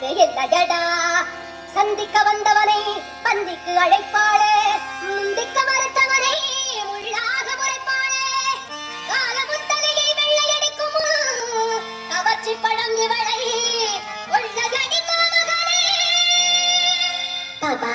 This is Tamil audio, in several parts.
கணக்கு இல்லையடா சந்திக்க வந்தவனை பந்திக்கு அழைப்பாளே. முந்திக்க மறுத்தவனை முள்ளாக உரைப்பாளே காலமும் தலையை வெள்ளையடிக்கும்? கவர்ச்சி படம் இவளை பாபா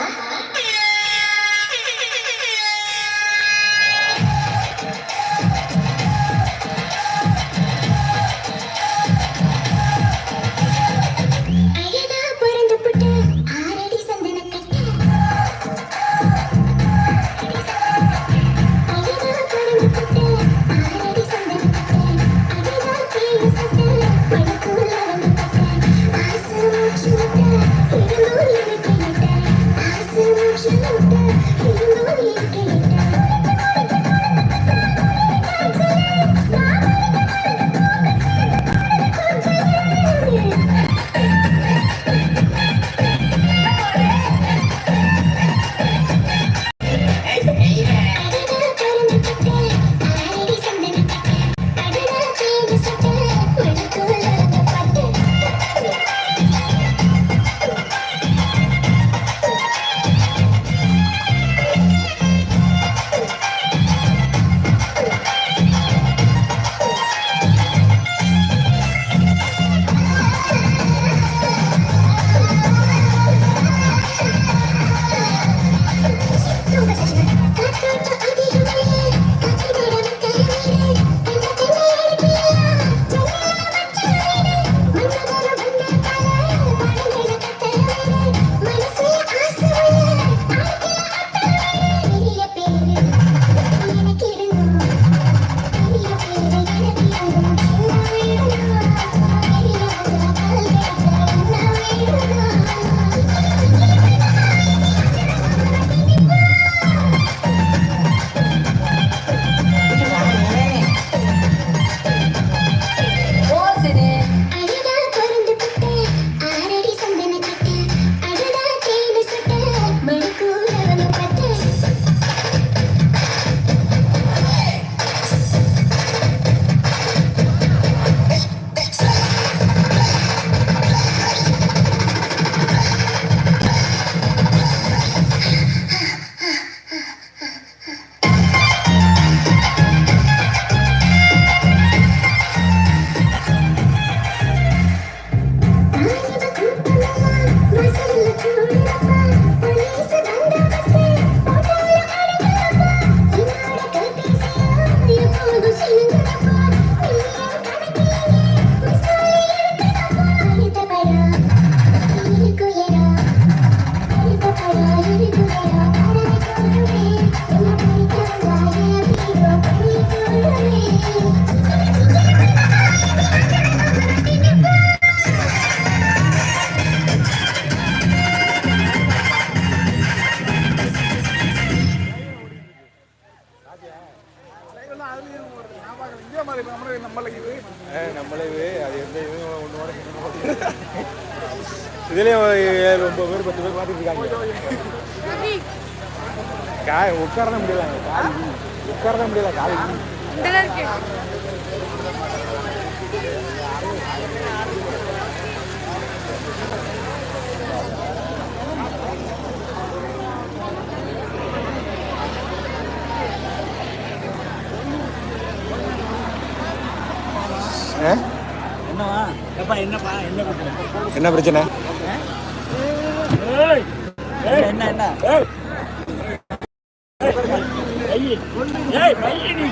இதுலேயும் ஏழு ஒன்பது பேர் பத்து பேர் பார்த்துட்டு இருக்காங்க. காய் உட்கார முடியல. காய் உட்கார முடியல. காய் என்னவா? என்னப்பா என்னப்பா என்ன பிரச்சனை? என்ன பிரச்சனை? என்ன என்ன